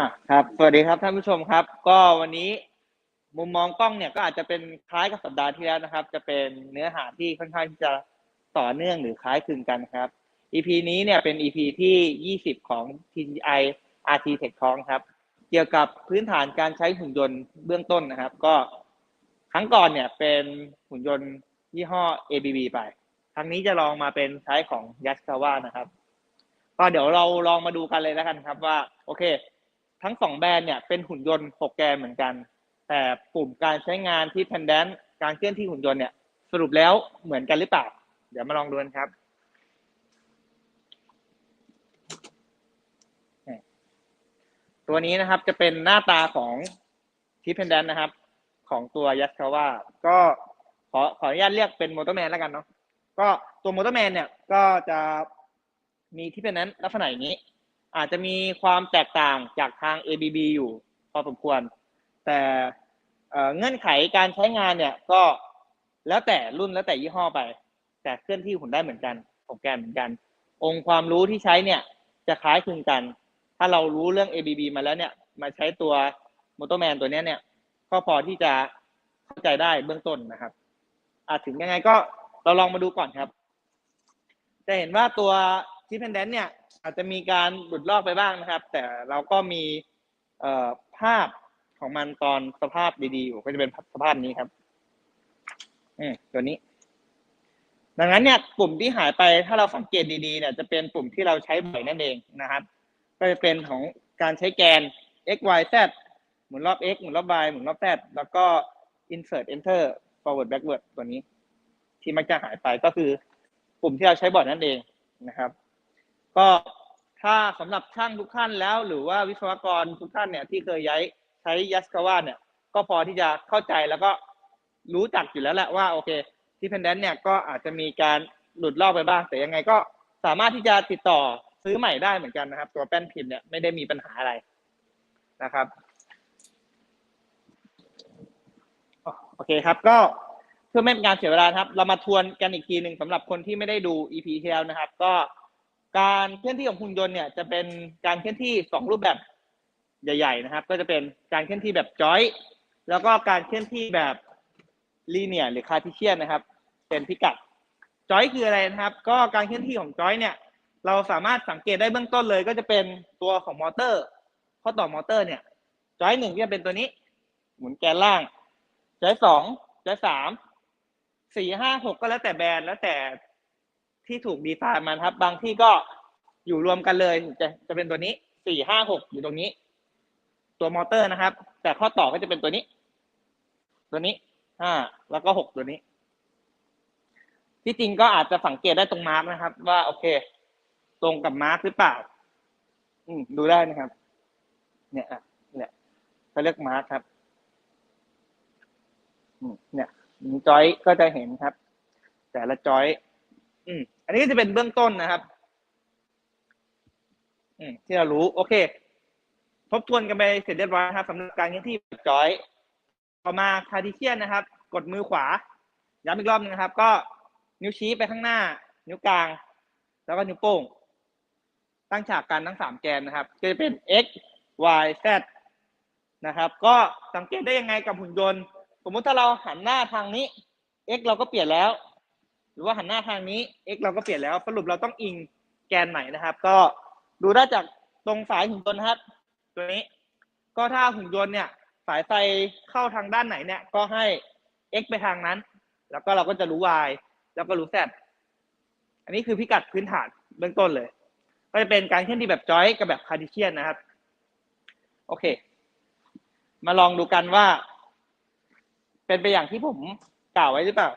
อะครับ สวัสดีครับท่านผู้ชมครับ ก็วันนี้มุมมองกล้องเนี่ยก็อาจจะเป็นคล้ายกับสัปดาห์ที่แล้วนะครับ จะเป็นเนื้อหาที่ค่อนข้างที่จะต่อเนื่องหรือคล้ายคลึงกันครับ EP นี้เนี่ยเป็น EP ที่ 20 ของ TGI RT Tech Talk ครับ เกี่ยวกับพื้นฐานการใช้หุ่นยนต์เบื้องต้นนะครับ ก็ครั้งก่อนเนี่ยเป็นหุ่นยนต์ยี่ห้อ ABB ไป ครั้งนี้จะลองมาเป็นใช้ของ Yaskawa นะครับ ก็เดี๋ยวเราลองมาดูกันเลยแล้วกันครับว่า โอเค ทั้งสองแบรนด์เนี่ยเป็นหุ่นยนต์6แกนเหมือนกัน แต่ปุ่มการใช้งานที่ pendant การเคลื่อนที่หุ่นยนต์เนี่ยสรุปแล้วเหมือนกันหรือเปล่า เดี๋ยวมาลองดูกันครับตัวนี้นะครับจะเป็นหน้าตาของที่ pendant นะครับ ของตัว Yaskawa ก็ขอขออนุญาตเรียกเป็นมอเตอร์แมนแล้วกันเนาะก็ตัวมอเตอร์แมนเนี่ยก็จะมีที่เป็นนั้นลักษณะอย่างนี้ อาจจะมีความแตกต่างจากทาง ABB อยู่พอสมควร แต่เงื่อนไขการใช้งานเนี่ยก็แล้วแต่รุ่นแล้วแต่ยี่ห้อไป แต่เคลื่อนที่หุ่นได้เหมือนกันของแกนเหมือนกัน องค์ความรู้ที่ใช้เนี่ยจะคล้ายคลึงกัน ถ้าเรารู้เรื่อง ABB มาแล้วเนี่ยมาใช้ตัวมอเตอร์แมนตัวนี้เนี่ยก็พอที่จะเข้าใจได้เบื้องต้นนะครับอาจถึงยังไงก็เราลองมาดูก่อนครับ จะเห็นว่าตัวที่เพนเดนเนี่ย อาจจะมีการหลุดลอกไปบ้างนะครับ แต่เราก็มีภาพของมันตอนสภาพดีๆอยู่ก็จะเป็นสภาพนี้ครับอืมตัวนี้ ดังนั้นเนี่ยปุ่มที่หายไปถ้าเราสังเกตดีๆเนี่ย จะเป็นปุ่มที่เราใช้บ่อยนั่นเองนะครับ ก็จะเป็นของการใช้แกน x y z หมุนรอบ x หมุนรอบ y หมุนรอบ z แล้วก็ insert enter forward backward ตัวนี้ ที่มักจะหายไปก็คือ ปุ่มที่เราใช้บ่อยนั่นเองนะครับ ก็ถ้าสำหรับช่างทุกท่านแล้ว หรือว่าวิศวกรทุกท่านเนี่ยที่เคยย้ายใช้ยัสกาวาเนี่ย ก็พอที่จะเข้าใจแล้วก็รู้จักอยู่แล้วแหละว่าโอเคที่เพนเดนเนี่ยก็อาจจะมีการหลุดลอกไปบ้าง แต่ยังไงก็สามารถที่จะติดต่อซื้อใหม่ได้เหมือนกันนะครับ ตัวแป้นพิมพ์เนี่ยไม่ได้มีปัญหาอะไรนะครับโอเคครับ ก็เพื่อไม่เป็นการเสียเวลาครับ เรามาทวนกันอีกทีหนึ่งสำหรับคนที่ไม่ได้ดู EP ที่แล้วนะครับ ก็ การเคลื่อนที่ของหุ่นยนต์เนี่ยจะเป็นการเคลื่อนที่สองรูปแบบใหญ่ ๆ นะครับ ก็จะเป็นการเคลื่อนที่แบบจอย แล้วก็การเคลื่อนที่แบบลีเนียหรือคาทิเชียนนะครับ เป็นพิกัดจอยคืออะไรนะครับ ก็การเคลื่อนที่ของจอยเนี่ย เราสามารถสังเกตได้เบื้องต้นเลย ก็จะเป็นตัวของมอเตอร์ข้อต่อมอเตอร์เนี่ยจอยหนึ่งก็จะเป็นตัวนี้ หมุนแกนล่างจอยสองจอยสามสี่ห้าหกก็แล้วแต่แบรนด์แล้วแต่ ที่ถูกดีไซน์มาครับ บางที่ก็อยู่รวมกันเลยจะจะเป็นตัวนี้สี่ห้าหกอยู่ตรงนี้ ตัวมอเตอร์นะครับ แต่ข้อต่อก็จะเป็นตัวนี้ ตัวนี้ห้าแล้วก็หกตัวนี้ ที่จริงก็อาจจะสังเกตได้ตรงมาร์กนะครับ ว่าโอเค ตรงกับมาร์กหรือเปล่า อืมดูได้นะครับ เนี่ยอะเนี่ยเขาเรียกมาร์กครับอืมเนี่ยจอยก็จะเห็นครับ แต่ละจอย อืม อันนี้ก็จะเป็นเบื้องต้นนะครับ อืม ที่เรารู้ โอเค ทบทวนกันไปเสร็จเรียบร้อยครับสำหรับการเคลื่อนที่จอย ต่อมาคาร์ดิเชียนนะครับ กดมือขวาย้ำอีกรอบหนึงนะครับ ก็นิ้วชี้ไปข้างหน้า นิ้วกลาง แล้วก็นิ้วโป้ง ตั้งฉากกันทั้งสามแกนนะครับก็จะเป็น x y z นะครับ ก็สังเกตได้ยังไงกับหุ่นยนต์ สมมติถ้าเราหันหน้าทางนี้ x เราก็เปลี่ยนแล้ว รือว่าหันหน้าทางนี้ x เราก็เปลี่ยนแล้ว สรุปเราต้องอิงแกนไหนนะครับ ก็ดูได้จากตรงสายหุ่นยนต์นะครับ ตัวนี้ ก็ถ้าหุ่นยนต์เนี่ย สายไฟเข้าทางด้านไหนเนี่ย ก็ให้ x ไปทางนั้น แล้วก็เราก็จะรู้ y แล้วก็รู้ z อันนี้คือพิกัดพื้นฐานเบื้องต้นเลย ก็จะเป็นการเคลื่อนที่แบบจอยกับแบบคาร์ดิเชียนนะครับ โอเค มาลองดูกันว่า เป็นไปอย่างที่ผมกล่าวไว้หรือเปล่า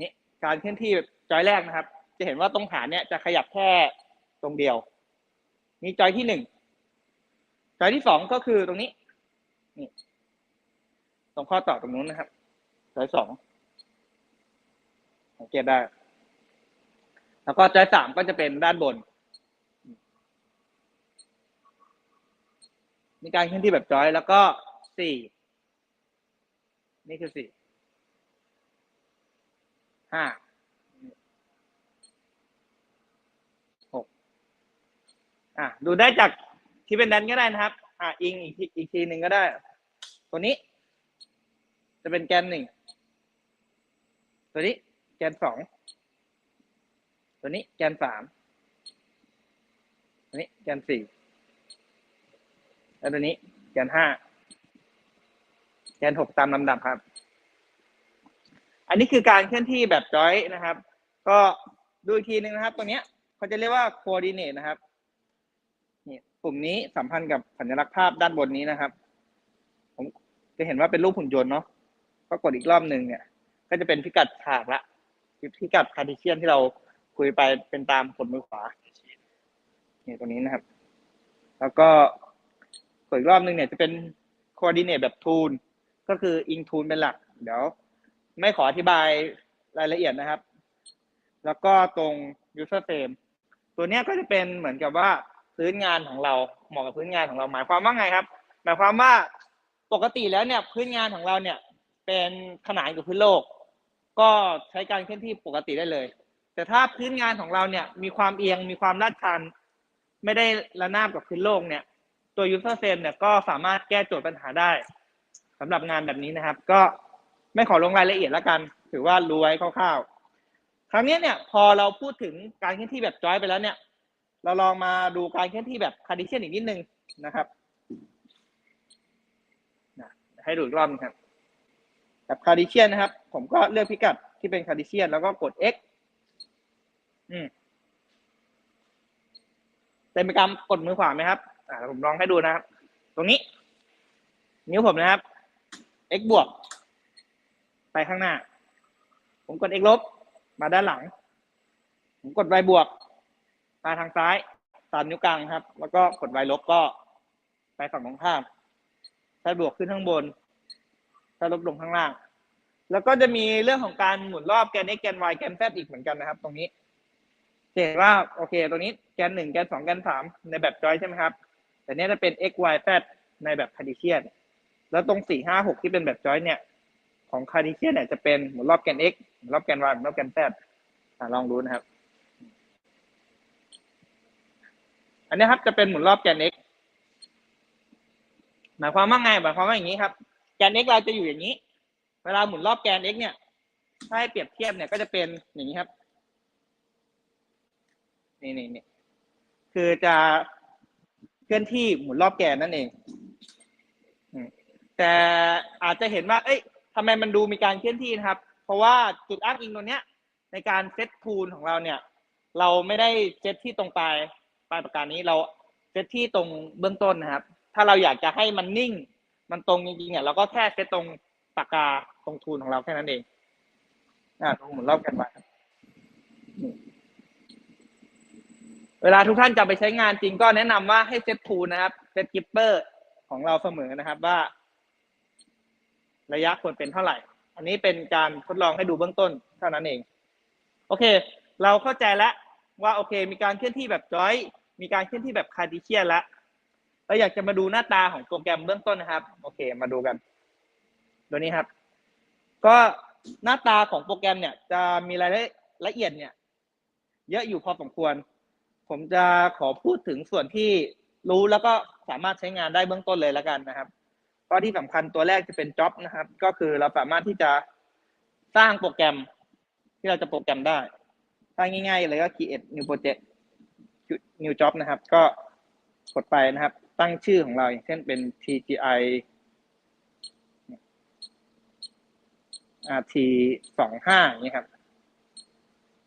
นี่ การเคลื่อนที่แบบจอยแรกนะครับ จะเห็นว่าตรงฐานเนี่ยจะขยับแค่ตรงเดียว นี่จอยที่หนึ่งจอยที่สองก็คือตรงนี้นี่ตรงข้อต่อตรงนู้นนะครับจอยสองสังเกตได้ แล้วก็จอยสามก็จะเป็นด้านบนมีการเคลื่อนที่แบบจอยแล้วก็สี่นี่คือสี่ ห้าหกอะดูได้จากที่เป็นดันก็ได้นะครับ อะอิงอีกทีอีกทีหนึ่งก็ได้ ตัวนี้ จะเป็นแกนหนึ่งตัวนี้แกนสองตัวนี้แกนสามตัวนี้แกนสี่แล้วตัวนี้แกนห้าแกนหกตามลำดับครับ อันนี้คือการเคลื่อนที่แบบจอยนะครับ ก็ดูอีกทีหนึ่งนะครับตัวเนี้ยเขาจะเรียกว่า coordinate นะครับนี่ปุ่มนี้สัมพันธ์กับสัญลักษณ์ภาพด้านบนนี้นะครับ ผมจะเห็นว่าเป็นรูปหุ่นยนต์เนาะก็กดอีกรอบหนึ่งเนี่ย ก็จะเป็นพิกัดฉากละพิกัดคาร์ติเชียนที่เราคุยไปเป็นตามกดมือขวานี่ตรงนี้นะครับ แล้วก็กดอีกรอบหนึ่งเนี่ยจะเป็น coordinate แบบ tool ก็คืออิง tool เป็นหลัก เดี๋ยว ไม่ขออธิบายรายละเอียดนะครับ แล้วก็ตรง user frame ตัวเนี้ยก็จะเป็นเหมือนกับว่าพื้นงานของเราเหมาะกับพื้นงานของเราหมายความว่าไงครับ หมายความว่าปกติแล้วเนี่ยพื้นงานของเราเนี่ยเป็นขนานกับพื้นโลก ก็ใช้การเคลื่อนที่ปกติได้เลย แต่ถ้าพื้นงานของเราเนี่ยมีความเอียงมีความลาดชัน ไม่ได้ระนาบกับพื้นโลกเนี่ย ตัว user frame เนี่ยก็สามารถแก้โจทย์ปัญหาได้สำหรับงานแบบนี้นะครับ ก็ ไม่ขอลงรายละเอียดแล้วกัน ถือว่ารู้ไว้คร่าวๆ ครั้งนี้เนี่ยพอเราพูดถึงการเคลื่อนที่แบบจอยไปแล้วเนี่ย เราลองมาดูการเคลื่อนที่แบบคาร์ดิเชียนอีกนิดนึงนะครับ ให้ดูอีกรอบนึงครับ แบบคาร์ดิเชียนนะครับ ผมก็เลือกพิกัดที่เป็นคาร์ดิเชียนแล้วก็กด x อืมเต็มไปกรรมกดมือขวาไหมครับอ่าผมลองให้ดูนะครับ ตรงนี้ นิ้วผมนะครับ x บวก ไปข้างหน้า ผมกด x ลบ มาด้านหลัง ผมกด y บวก มาทางซ้ายตามนิ้วกลางครับ แล้วก็กด y ลบก็ไปฝั่งตรงข้ามถ้าบวกขึ้นข้างบน ถ้าลบลงข้างล่าง แล้วก็จะมีเรื่องของการหมุนรอบแกน x แกน y แกน z อีกเหมือนกันนะครับ ตรงนี้เห็นว่าโอเคตัวนี้แกนหนึ่งแกนสองแกนสามในแบบจอยใช่ไหมครับ แต่เนี้ยจะเป็น x y z ในแบบคาร์ดิเชียนแล้วตรงสี่ห้าหกที่เป็นแบบจอยเนี่ย ของคาร์ดิเชียนเนี่ยจะเป็นหมุนรอบแกน x หมุนรอบแกน y หมุนรอบแกน z ลองดูนะครับ อันนี้ครับจะเป็นหมุนรอบแกน x หมายความว่าไงหมายความว่าอย่างนี้ครับ แกน x เราจะอยู่อย่างนี้ เวลาหมุนรอบแกน x เนี่ย ถ้าให้เปรียบเทียบเนี่ยก็จะเป็นอย่างนี้ครับ นี่นี่นี่คือจะเคลื่อนที่หมุนรอบแกนนั่นเอง แต่อาจจะเห็นว่า เอ้ย ทำไมมันดูมีการเคลื่อนที่นะครับ เพราะว่าจุดอ้างอิงตัวเนี้ย ในการเซตทูลของเราเนี่ย เราไม่ได้เซตที่ตรงปลายปลายปากกานี้เราเซตที่ตรงเบื้องต้นนะครับ ถ้าเราอยากจะให้มันนิ่ง มันตรงจริงๆเนี่ยเราก็แค่เซตตรงปากกาตรงทูลของเราแค่นั้นเองอ่าตรงหมุนรอบกันไว้ครับเวลาทุกท่านจะไปใช้งานจริงก็แนะนำว่าให้เซตทูลนะครับเซตกิปเปอร์ของเราเสมอนะครับว่า ระยะควรเป็นเท่าไหร่ อันนี้เป็นการทดลองให้ดูเบื้องต้นเท่านั้นเอง โอเค เราเข้าใจแล้วว่าโอเค มีการเคลื่อนที่แบบจอย มีการเคลื่อนที่แบบคาร์ดิเชียนแล้วเราอยากจะมาดูหน้าตาของโปรแกรมเบื้องต้นนะครับ โอเค มาดูกัน ตัวนี้ครับ ก็หน้าตาของโปรแกรมเนี่ย จะมีรายละเอียดเนี่ย เยอะอยู่พอสมควร ผมจะขอพูดถึงส่วนที่รู้แล้วก็สามารถใช้งานได้เบื้องต้นเลยแล้วกันนะครับ ก็ที่สำคัญตัวแรกจะเป็น job นะครับ ก็คือเราสามารถที่จะสร้างโปรแกรมที่เราจะโปรแกรมได้ถ้าง่ายๆเลยก็ create new project new job นะครับ ก็กดไปนะครับ ตั้งชื่อของเราอย่างเช่นเป็น TGI RT สองห้าอย่างนี้ครับ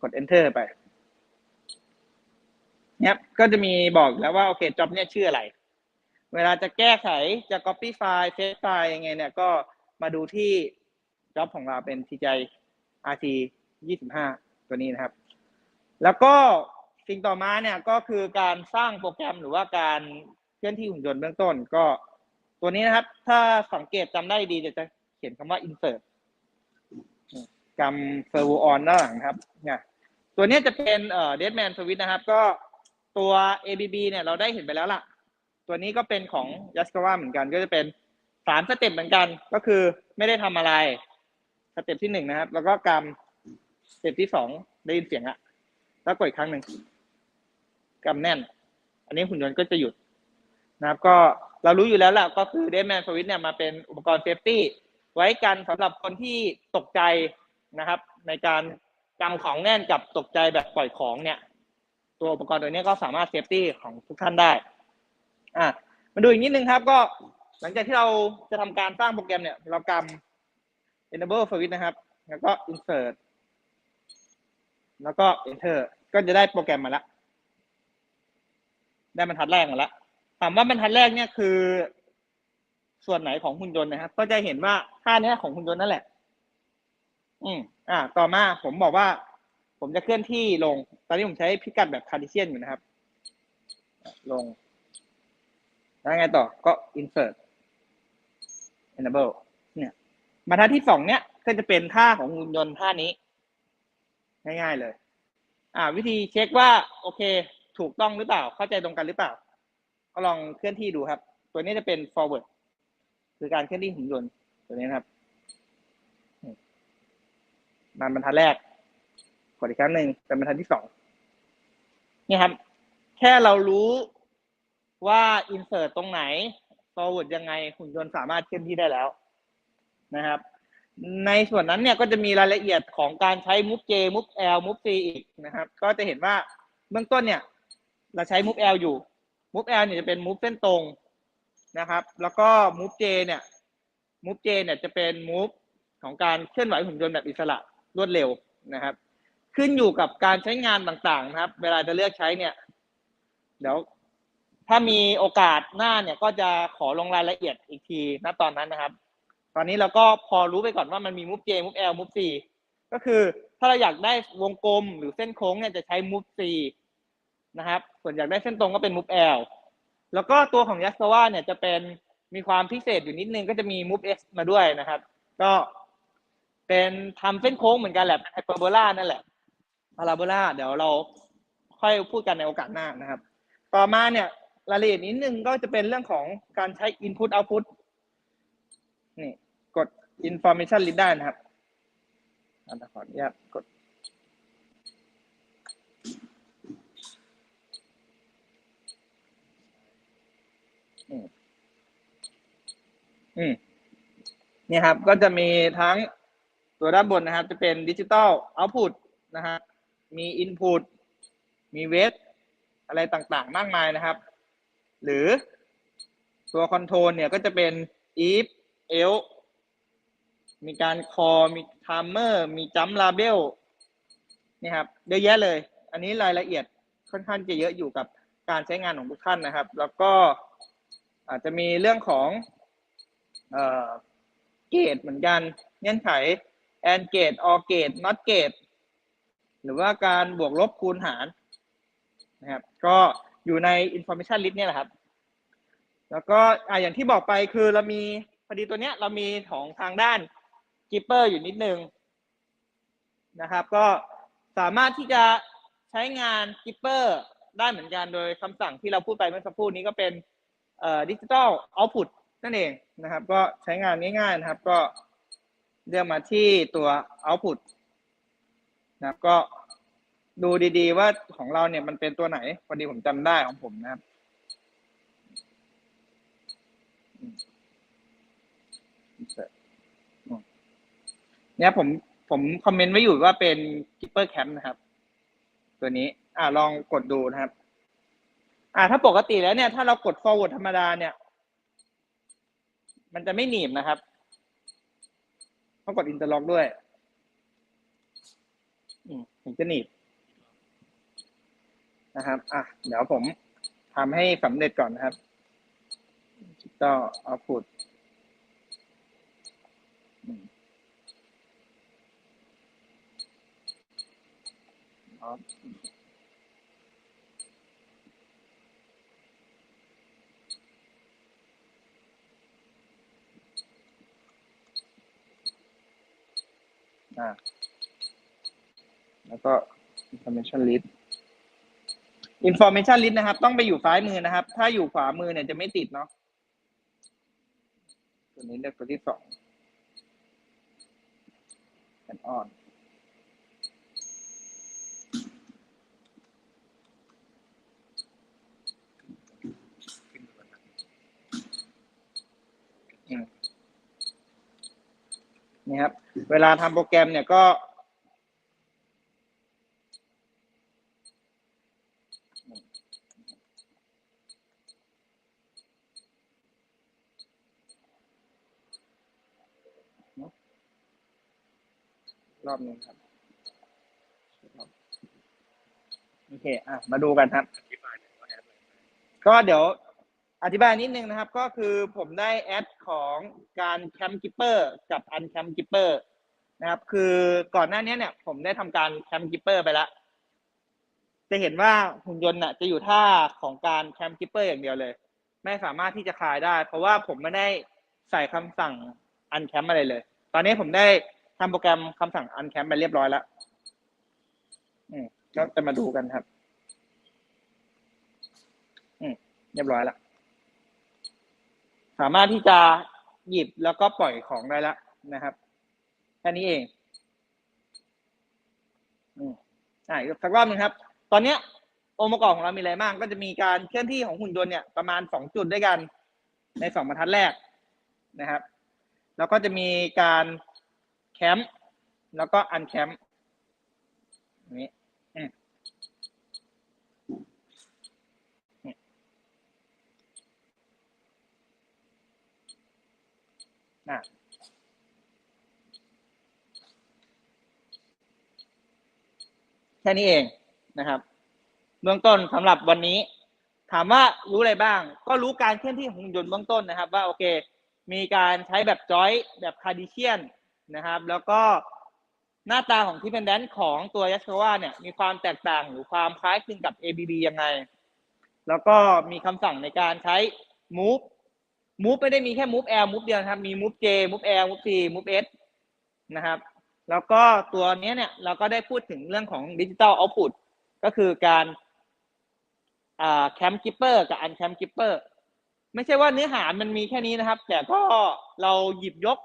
กด enter ไปเนี่ยก็จะมีบอกแล้วว่า โอเค job เนี่ยชื่ออะไร เวลาจะแก้ไขจะ copy ไฟล์ save ไฟล์ยังไงเนี่ยก็มาดูที่ job ของเราเป็น TGI RT ยี่สิบห้าตัวนี้นะครับ แล้วก็สิ่งต่อมาเนี่ยก็คือการสร้างโปรแกรมหรือว่าการเคลื่อนที่หุ่นยนต์เบื้องต้นก็ตัวนี้นะครับ ถ้าสังเกตจำได้ดีจะจะเขียนคำว่า insert กำ servo on ด้านหลังนะครับเนี่ยตัวนี้จะเป็นเอ่อ deadman switch นะครับ ก็ตัว ABB เนี่ยเราได้เห็นไปแล้วล่ะ ตัวนี้ก็เป็นของ Yaskawa เหมือนกัน ก็จะเป็นสามสเต็ปเหมือนกัน ก็คือไม่ได้ทำอะไรสเต็ปที่หนึ่งนะครับ แล้วก็กำสเต็ปที่สองได้ยินเสียงอะแล้วกดอีกครั้งหนึ่งกำแน่น อันนี้หุ่นยนต์ก็จะหยุดนะครับ ก็เรารู้อยู่แล้วแหละก็คือเดมแมนสวิตเนี่ยมาเป็นอุปกรณ์เซฟตี้ไว้กันสำหรับคนที่ตกใจนะครับ ในการกำของแน่นกับตกใจแบบปล่อยของเนี่ย ตัวอุปกรณ์ตัวนี้ก็สามารถเซฟตี้ของทุกท่านได้ อะมาดูอีกนิดนึงครับ ก็หลังจากที่เราจะทำการสร้างโปรแกรมเนี่ย เรากำ enable switch นะครับ แล้วก็ insert แล้วก็ enter ก็จะได้โปรแกรมมาแล้วได้บรรทัดแรกมาแล้วถามว่าบรรทัดแรกเนี่ยคือ ส่วนไหนของหุ่นยนต์นะครับ ก็จะเห็นว่าค่าเนี้ยของหุ่นยนต์นั่นแหละ อืมอ่า ต่อมาผมบอกว่า ผมจะเคลื่อนที่ลง ตอนนี้ผมใช้พิกัดแบบคาร์ดิเชียนอยู่นะครับ ลง แล้วไงต่อก็ insert enable เนี่ยบรรทัดที่สองเนี่ยก็จะเป็นท่าของหุ่นยนต์ท่านี้ ง่ายๆเลย อ่า วิธีเช็คว่า โอเค ถูกต้องหรือเปล่า เข้าใจตรงกันหรือเปล่า ก็ลองเคลื่อนที่ดูครับ ตัวนี้จะเป็น forward คือการเคลื่อนที่หุ่นยนต์ตัวนี้นะครับมาบรรทัดแรกกดอีกครั้งหนึ่งเป็นบรรทัดที่สองนี่ครับ แค่เรารู้ ว่า insert ตรงไหน forward ยังไงหุ่นยนต์สามารถเคลื่อนที่ได้แล้วนะครับ ในส่วนนั้นเนี่ยก็จะมีรายละเอียดของการใช้ move J move L move C อีกนะครับ ก็จะเห็นว่าเบื้องต้นเนี่ย เราใช้ move L อยู่ move L เนี่ยจะเป็น move เส้นตรงนะครับ แล้วก็ move J เนี่ย move J เนี่ยจะเป็น move ของการเคลื่อนไหวหุ่นยนต์แบบอิสระรวดเร็วนะครับ ขึ้นอยู่กับการใช้งานต่างๆนะครับ เวลาจะเลือกใช้เนี่ย เดี๋ยว ถ้ามีโอกาสหน้าเนี่ยก็จะขอลงรายละเอียดอีกทีณตอนนั้นนะครับ ตอนนี้เราก็พอรู้ไปก่อนว่ามันมี move J move L move C ก็คือถ้าเราอยากได้วงกลมหรือเส้นโค้งเนี่ยจะใช้ move C นะครับ ส่วนอยากได้เส้นตรงก็เป็น move L แล้วก็ตัวของ y a s ว่าเนี่ยจะเป็นมีความพิเศษอยู่นิดนึงก็จะมี move S มาด้วยนะครับ ก็เป็นทำเส้นโค้งเหมือนกันแหละเป็นไฮเปอร์โบลานั่นแหละพาราโบลาเดี๋ยวเราค่อยพูดกันในโอกาสหน้านะครับ ต่อมาเนี่ย รายละเอียดนิดนึงก็จะเป็นเรื่องของการใช้ input output นี่กด information read ได้นะครับอะขออนุญาตกดอืมอืมนี่ครับ ก็จะมีทั้งตัวด้านบนนะครับ จะเป็นดิจิตอลเอาต์พุตนะฮะมีอินพุตมีเวทอะไรต่างๆ มากมายนะครับ หรือตัวคอนโทรลเนี่ยก็จะเป็น if else มีการ call มี timer มีจัม p label นี่ครับเยอะแยะเลย อันนี้รายละเอียดค่อนข้างจะเยอะอยู่กับการใช้งานของทุกท่านนะครับ แล้วก็อาจจะมีเรื่องของเอ่อเกตเหมือนกันเงื่อนไข and gate or gate not gate หรือว่าการบวกลบคูณหารนะครับ ก็ อยู่ใน information list เนี่ยแหละครับ แล้วก็อ่าอย่างที่บอกไปคือเรามีพอดีตัวเนี้ยเรามีของทางด้าน Keeper อยู่นิดนึงนะครับ ก็สามารถที่จะใช้งาน Keeper ได้เหมือนกันโดยคำสั่งที่เราพูดไปเมื่อสักครู่นี้ก็เป็นเอ่อดิจิตอลเอาต์พุตนั่นเองนะครับ ก็ใช้งานง่ายๆนะครับ ก็เลือกมาที่ตัว output นะครับก็ ดูดีๆ ว่าของเราเนี่ยมันเป็นตัวไหนพอดีผมจำได้ของผมนะครับเนี่ยผมผมคอมเมนต์ไว้อยู่ว่าเป็น Keeper Camp นะครับ ตัวนี้ อ่าลองกดดูนะครับ อ่า ถ้าปกติแล้วเนี่ย ถ้าเรากด forward ธรรมดาเนี่ย มันจะไม่หนีบนะครับต้องกด interlock ด้วยอืมถึงจะหนีบ นะครับ อะ เดี๋ยวผมทำให้สำเร็จก่อนนะครับ digital output อืมอ๋ออ่าแล้วก็ information list information list นะครับ ต้องไปอยู่ซ้ายมือนะครับ ถ้าอยู่ขวามือเนี่ยจะไม่ติดเนาะตัวนี้เลือกตัวที่สองเป็นออนนี่ครับ เวลาทำโปรแกรมเนี่ยก็ รอบนึงครับ โอเค อะ มาดูกันครับ ก็เดี๋ยวอธิบายนิดนึงนะครับ ก็คือผมได้แอดของการแคมป์กิปเปอร์กับอันแคมป์กิปเปอร์นะครับ คือก่อนหน้านี้เนี่ย ผมได้ทำการแคมป์กิปเปอร์ไปแล้ว จะเห็นว่าหุ่นยนต์น่ะ จะอยู่ท่าของการแคมป์กิปเปอร์อย่างเดียวเลย ไม่สามารถที่จะคลายได้ เพราะว่าผมไม่ได้ใส่คำสั่งอันแคมป์อะไรเลย ตอนนี้ผมได้ ทำโปรแกรมคำสั่งอันแคมไปเรียบร้อยแล้วอืมก็จะมาดูกันครับ อืมเรียบร้อยแล้วสามารถที่จะหยิบแล้วก็ปล่อยของได้แล้วนะครับแค่นี้เองอืมอ่าอีกสักรอบหนึ่งครับ ตอนเนี้ยองค์ประกอบของเรามีอะไรบ้างก็จะมีการเคลื่อนที่ของหุ่นยนต์เนี่ยประมาณสองจุดด้วยกัน ในสองบรรทัดแรกนะครับ แล้วก็จะมีการ แคมป์แล้วก็อันแคมป์อย่างนี้อืมอืมอะแค่นี้เองนะครับ เบื้องต้นสำหรับวันนี้ ถามว่ารู้อะไรบ้าง ก็รู้การเคลื่อนที่ของหุ่นยนต์เบื้องต้นนะครับ ว่าโอเค มีการใช้แบบจอยแบบคาร์ดิเชียน นะครับ แล้วก็หน้าตาของที่เป็นแดนของตัวยัสวาเนี่ยมีความแตกต่างหรือความคล้ายคลึงกับ ABB ยังไง แล้วก็มีคำสั่งในการใช้ move move ไม่ได้มีแค่ move L move เดียวครับ มี move J move L move T move S นะครับ แล้วก็ตัวนี้เนี่ยเราก็ได้พูดถึงเรื่องของดิจิ t a ลเอาพุตก็คือการแคมป์กิปเปอร์กับอันแคมป์กิปเปอร์ไม่ใช่ว่าเนื้อหามันมีแค่นี้นะครับ แต่ก็เราหยิบยก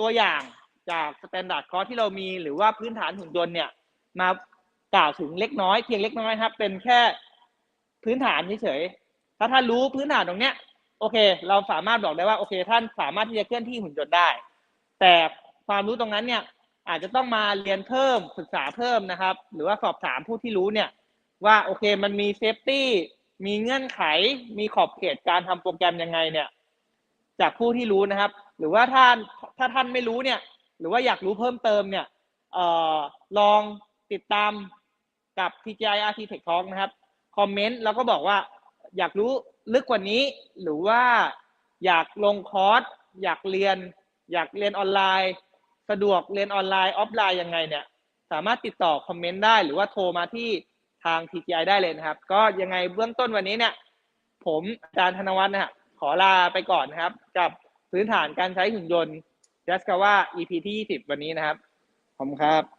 ตัวอย่าง จากสแตนดาร์ดคอร์สที่เรามีหรือว่าพื้นฐานหุ่นยนต์เนี่ย มากล่าวถึงเล็กน้อยเพียงเล็กน้อยครับ เป็นแค่พื้นฐานเฉยๆถ้าท่านรู้พื้นฐานตรงเนี้ย โอเค เราสามารถบอกได้ว่าโอเค ท่านสามารถที่จะเคลื่อนที่หุ่นยนต์ได้ แต่ความรู้ตรงนั้นเนี่ยอาจจะต้องมาเรียนเพิ่มศึกษาเพิ่มนะครับ หรือว่าสอบถามผู้ที่รู้เนี่ยว่าโอเคมันมีเซฟตี้มีเงื่อนไขมีขอบเขตการทำโปรแกรมยังไงเนี่ย จากผู้ที่รู้นะครับ หรือว่าท่านถ้าท่านไม่รู้เนี่ย หรือว่าอยากรู้เพิ่มเติมเนี่ยออลองติดตามกับ TGI RT Tech Talk นะครับ คอมเมนต์แล้วก็บอกว่าอยากรู้ลึกกว่านี้ หรือว่าอยากลงคอร์ส อยากเรียน อยากเรียนออนไลน์ สะดวกเรียนออนไลน์ ออฟไลน์ยังไงเนี่ย สามารถติดต่อคอมเมนต์ได้หรือว่าโทรมาที่ทาง TGI ได้เลยนะครับ ก็ยังไงเบื้องต้นวันนี้เนี่ย ผมอาจารย์ธนวัฒน์นะฮะขอลาไปก่อนนะครับ กับพื้นฐานการใช้หุ่นยนต์ จสกาว่า EP ที่20 วันนี้นะครับ ขอบคุณครับ